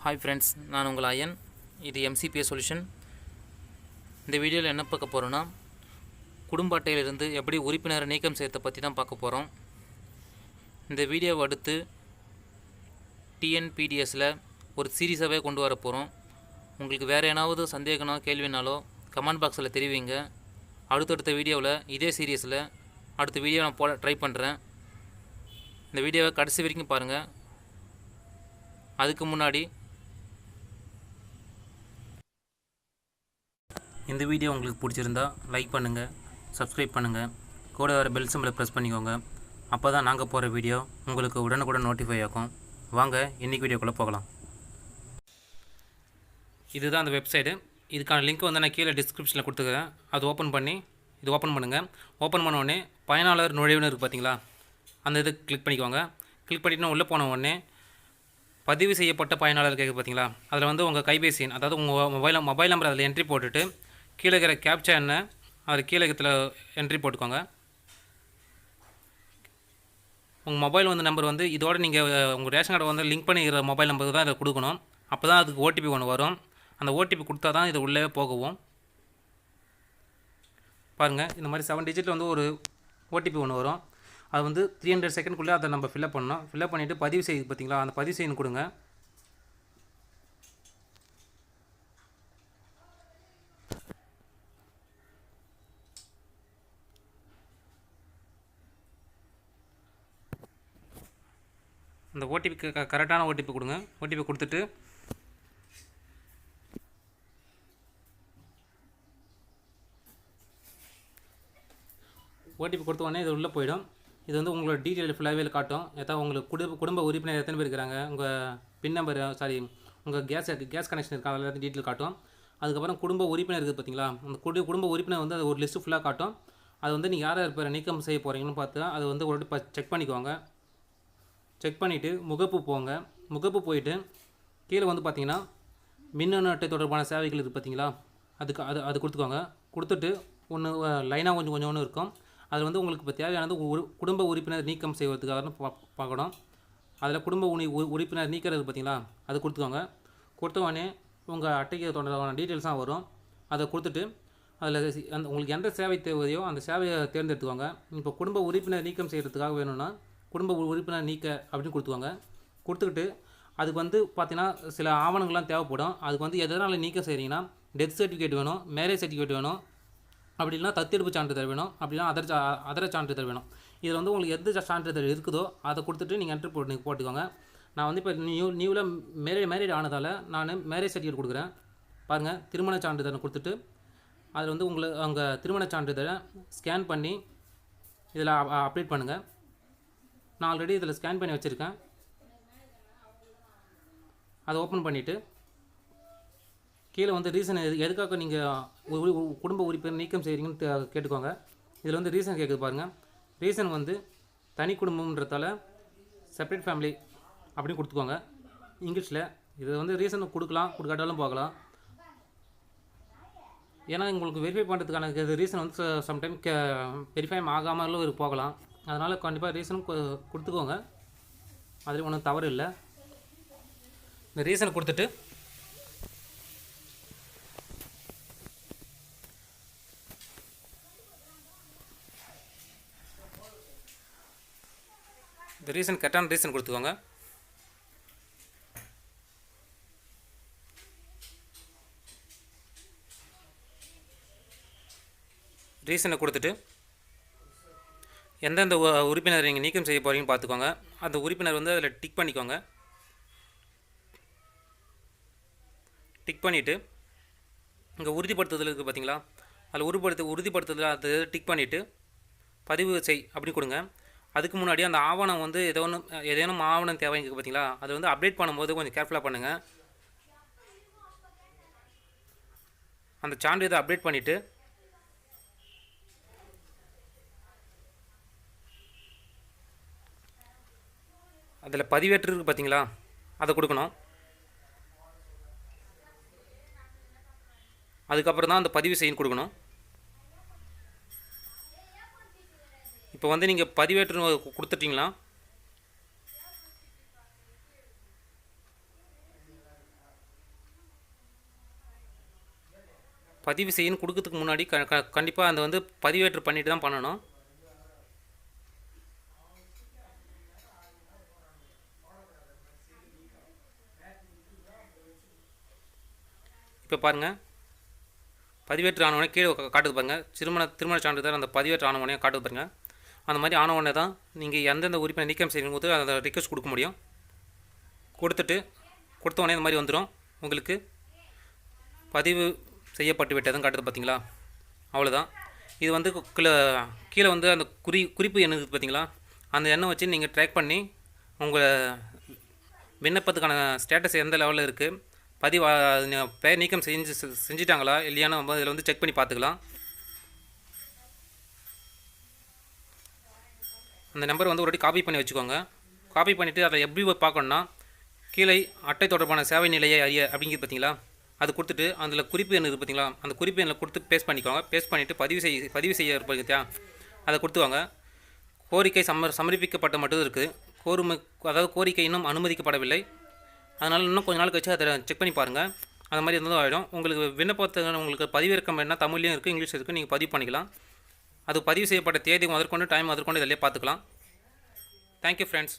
Hi friends நான் உங்கள் ஐயன் இது எம்சிபிஎஸ் சொல்யூஷன் இந்த வீடியோவில் என்ன பார்க்க போகிறோன்னா குடும்ப அட்டையிலிருந்து எப்படி உறுப்பினரை நீக்கம் செய்யறதை பற்றி தான் பார்க்க போகிறோம் இந்த வீடியோவை அடுத்து டிஎன்பிடிஎஸில் ஒரு சீரீஸாகவே கொண்டு வர போகிறோம் உங்களுக்கு வேறு ஏதாவது சந்தேகனோ கேள்வினாலோ கமெண்ட் பாக்ஸில் தெரிவிங்க. அடுத்தடுத்த வீடியோவில் இதே சீரியஸில் அடுத்த வீடியோ நான் போட ட்ரை பண்ணுறேன் இந்த வீடியோவை கடைசி வரைக்கும் பாருங்கள் அதுக்கு முன்னாடி இந்த வீடியோ உங்களுக்கு பிடிச்சிருந்தா லைக் பண்ணுங்கள் சப்ஸ்கிரைப் பண்ணுங்கள் கூட வர பெல் சிம்பிளை ப்ரெஸ் பண்ணிக்கோங்க. அப்போ தான் நாங்கள் போகிற வீடியோ உங்களுக்கு உடனுக்குடன் நோட்டிஃபை ஆகும். வாங்க இன்றைக்கி வீடியோக்குள்ளே போகலாம். இதுதான் அந்த வெப்சைட்டு இதுக்கான லிங்க் வந்து நான் கீழே டிஸ்கிரிப்ஷனில் கொடுத்துக்கிறேன். அது ஓப்பன் பண்ணி இது ஓப்பன் பண்ணுங்கள் ஓப்பன் பண்ண உடனே பயனாளர் நுழைவுன்னு இருக்குது பார்த்தீங்களா அந்த இது கிளிக் பண்ணிக்கோங்க. கிளிக் பண்ணிட்டு உள்ளே போன உடனே பதிவு செய்யப்பட்ட பயனாளர் கேட்குது பார்த்தீங்களா அதில் வந்து உங்கள் கைபேசி அதாவது உங்கள் மொபைல் மொபைல் நம்பர் அதில் என்ட்ரி போட்டுட்டு கீழே இருக்கிற கேப்சா என்ன அது கீழே இருக்கிற என்ட்ரி போட்டுக்கோங்க. உங்கள் மொபைல் வந்து நம்பர் வந்து இதோட நீங்கள் உங்கள் ரேஷன் கார்டை வந்து லிங்க் பண்ணிக்கிற மொபைல் நம்பருக்கு தான் இதை கொடுக்கணும். அப்போ தான் அதுக்கு ஓடிபி ஒன்று வரும். அந்த ஓடிபி கொடுத்தா தான் இது உள்ளே போகவும். பாருங்கள் இந்த மாதிரி செவன் டிஜிட்டில் வந்து ஒரு ஓடிபி ஒன்று வரும். அது வந்து த்ரீ ஹண்ட்ரட் செகண்ட்குள்ளே அதை நம்ம ஃபில்அப் பண்ணணும். ஃபில்அப் பண்ணிவிட்டு பதிவு செய்யுது பார்த்தீங்களா? அந்த பதிவு செய்யணும் கொடுங்க. அந்த ஓடிபிக்கு க கரெக்டான ஓடிபி கொடுங்க. ஓடிபி கொடுத்துட்டு. ஓடிபி கொடுத்த உடனே இது உள்ளே போயிடும். இது வந்து உங்களோட டீட்டெயில் ஃபுல்லாகவே காட்டும். எதாவது உங்களுக்கு குடும்ப குடும்ப உறுப்பினர் எத்தனை பேர் இருக்கிறாங்க? உங்கள் பின் நம்பர் சாரி உங்கள் கேஸ் கேஸ் கனெக்ஷன் இருக்கா? அதில் எல்லாத்தையும் டீட்டெயில் காட்டும். அதுக்கப்புறம் குடும்ப உறுப்பினர் இருக்குது பார்த்தீங்களா அந்த குடு குடும்ப உறுப்பினர் வந்து அது ஒரு லிஸ்ட்டு ஃபுல்லாக காட்டும். அது வந்து நீங்கள் யார் யார் பேரை நீக்கம் செய்ய போகிறீங்கன்னு பார்த்து அது வந்து ஒரு செக் பண்ணிக்கோங்க. செக் பண்ணிவிட்டு முகப்பு போங்க. முகப்பு போயிட்டு கீழே வந்து பார்த்தீங்கன்னா மின்னணு அட்டை தொடர்பான சேவைகள் இருக்குது பார்த்தீங்களா அதுக்கு அது அது கொடுத்துக்கோங்க. கொடுத்துட்டு ஒன்று லைனாக கொஞ்சம் கொஞ்சம் ஒன்று இருக்கும். அதில் வந்து உங்களுக்கு இப்போ தேவையானது ஒரு குடும்ப உறுப்பினர் நீக்கம் செய்வதற்காக பா பார்க்கணும். அதில் குடும்ப உணி உ- உறுப்பினர் நீக்கிறது பார்த்தீங்களா அது கொடுத்துக்கோங்க. கொடுத்த உடனே உங்கள் அட்டைக்கு தொடர்பான டீட்டெயில்ஸாக வரும். அதை கொடுத்துட்டு அதில் அந்த உங்களுக்கு எந்த சேவை தேவையோ அந்த சேவையை தேர்ந்தெடுத்துக்கோங்க. இப்போ குடும்ப உறுப்பினர் நீக்கம் செய்கிறதுக்காக வேணும்னா குடும்ப உறுப்பினர் நீக்க அப்படின்னு கொடுத்துக்கோங்க. கொடுத்துக்கிட்டு அதுக்கு வந்து பார்த்தீங்கன்னா சில ஆவணங்கள்லாம் தேவைப்படும். அதுக்கு வந்து எதனால் நீக்கம் செய்கிறீங்கன்னா டெத் சர்டிஃபிகேட் வேணும் மேரேஜ் சர்டிஃபிகேட் வேணும் அப்படி இல்லைனா தத்தெடுப்பு சான்றிதழ் வேணும் அப்படின்னா அதர் சா அதர சான்றிதழ் வேணும். இதில் வந்து உங்களுக்கு எந்த சான்றிதழ் இருக்குதோ அதை கொடுத்துட்டு நீங்கள் என்ட்ரி போட்டு போட்டுக்கோங்க. நான் வந்து இப்போ நியூ நியூவில் மேரேஜ் மேரேஜ் ஆனதால் நான் மேரேஜ் சர்டிஃபிகேட் கொடுக்குறேன். பாருங்கள் திருமண சான்றிதழ் கொடுத்துட்டு அதில் வந்து உங்களை உங்கள் திருமண சான்றிதழை ஸ்கேன் பண்ணி இதில் அப்டேட் பண்ணுங்கள் நான் ஆல்ரெடி இதில் ஸ்கேன் பண்ணி வச்சுருக்கேன். அதை ஓப்பன் பண்ணிவிட்டு கீழே வந்து ரீசன் எது எதுக்காக நீங்கள் குடும்ப உறுப்பினர் நீக்கம் செய்கிறீங்கன்னு கேட்டுக்கோங்க. இதில் வந்து ரீசன் கேட்குது பாருங்கள் ரீசன் வந்து தனி குடும்பம்ன்றதால செப்பரேட் ஃபேமிலி அப்படின்னு கொடுத்துக்கோங்க. இங்கிலீஷில் இது வந்து ரீசன் கொடுக்கலாம் கொடுக்காட்டாலும் போகலாம். ஏன்னா உங்களுக்கு வெரிஃபை பண்ணுறதுக்கான இது ரீசன் வந்து சம்டைம் கே வெரிஃபை ஆகாமலும் போகலாம். அதனால் கண்டிப்பாக ரீசனும் கொடுத்துக்கோங்க. அதில் ஒன்றும் தவறு இல்லை. இந்த ரீசனை கொடுத்துட்டு இந்த ரீசன் கரெக்டான ரீசன் கொடுத்துக்கோங்க. ரீசனை கொடுத்துட்டு எந்தெந்த உறுப்பினர் நீங்கள் நீக்கம் செய்ய போகிறீங்கன்னு பார்த்துக்கோங்க. அந்த உறுப்பினர் வந்து அதில் டிக் பண்ணிக்கோங்க. டிக் பண்ணிவிட்டு இங்கே உறுதிப்படுத்துதல் இருக்குது பார்த்தீங்களா? அதில் உறுப்படுத்து உறுதிப்படுத்துதல் அது டிக் பண்ணிவிட்டு பதிவு செய் அப்படி கொடுங்க. அதுக்கு முன்னாடி அந்த ஆவணம் வந்து ஏதோ ஒன்று ஏதேனும் ஆவணம் தேவை இருக்குது பார்த்தீங்களா? அது வந்து அப்டேட் பண்ணும்போது கொஞ்சம் கேர்ஃபுல்லாக பண்ணுங்கள் அந்த சான்றிதழை அப்டேட் பண்ணிவிட்டு அதில் பதிவேற்று இருக்குது பார்த்தீங்களா அதை கொடுக்கணும். அதுக்கப்புறம் தான் அந்த பதிவு செய்ய கொடுக்கணும். இப்போ வந்து நீங்கள் பதிவேற்று கொடுத்துட்டிங்களா? பதிவு செய்யுன்னு கொடுக்கறதுக்கு முன்னாடி க கண்டிப்பாக அந்த வந்து பதிவேற்று பண்ணிட்டு தான் பண்ணணும். இப்போ பாருங்கள் பதிவேற்று ஆனவனே கீழே காட்டுது பாருங்கள் திருமண திருமண சான்றிதழ் அந்த பதிவேற்று ஆனவனே காட்டுது பாருங்கள் அந்த மாதிரி ஆனவனே தான் நீங்கள் எந்தெந்த உறுப்பினர் நீக்கம் செய்யும் போது அந்த ரிக்வஸ்ட் கொடுக்க முடியும். கொடுத்துட்டு கொடுத்த உடனே இந்த மாதிரி வந்துடும் உங்களுக்கு பதிவு செய்யப்பட்டு விட்டதுன்னு காட்டுது பார்த்தீங்களா அவ்வளோதான் இது வந்து கீழே கீழே வந்து அந்த குறி குறிப்பு எண் இருக்குது பார்த்தீங்களா அந்த எண்ணை வச்சு நீங்கள் ட்ராக் பண்ணி உங்கள் விண்ணப்பத்துக்கான ஸ்டேட்டஸ் எந்த லெவலில் இருக்குது பதிவு பெயர் நீக்கம் செஞ்சு செஞ்சுட்டாங்களா செஞ்சிட்டாங்களா? இல்லையான்னு நம்ம இதில் வந்து செக் பண்ணி பார்த்துக்கலாம். அந்த நம்பர் வந்து ஒரு வாட்டி காப்பி பண்ணி வச்சுக்கோங்க. காப்பி பண்ணிவிட்டு அதை எப்படி பார்க்கணுன்னா கீழே அட்டை தொடர்பான சேவை நிலையை அறிய அப்படிங்கிறது பார்த்தீங்களா? அது கொடுத்துட்டு அதில் குறிப்பு எண் இருக்குது பார்த்தீங்களா? அந்த குறிப்பு எண்ணில் கொடுத்து பேஸ்ட் பண்ணிக்கோங்க. பேஸ்ட் பண்ணிவிட்டு பதிவு செய்ய பதிவு செய்ய இருப்பது அதை கொடுத்துவாங்க கோரிக்கை சமர் சமர்ப்பிக்கப்பட்ட மட்டும் இருக்குது கோருமை அதாவது கோரிக்கை இன்னும் அனுமதிக்கப்படவில்லை. அதனால் இன்னும் கொஞ்ச நாள் கழிச்சு அதை செக் பண்ணி பாருங்கள் அந்த மாதிரி இருந்தாலும் ஆகிடும் உங்களுக்கு விண்ணப்பத்தை உங்களுக்கு பதிவிறக்கம் என்ன? தமிழ்லையும் இருக்குது இங்கிலீஷ் இருக்குது நீங்கள் பதிவு பண்ணிக்கலாம். அது பதிவு செய்யப்பட்ட தேதி முதற்கொண்டு டைம் முதற்கொண்டு இதிலே பார்த்துக்கலாம். Thank you friends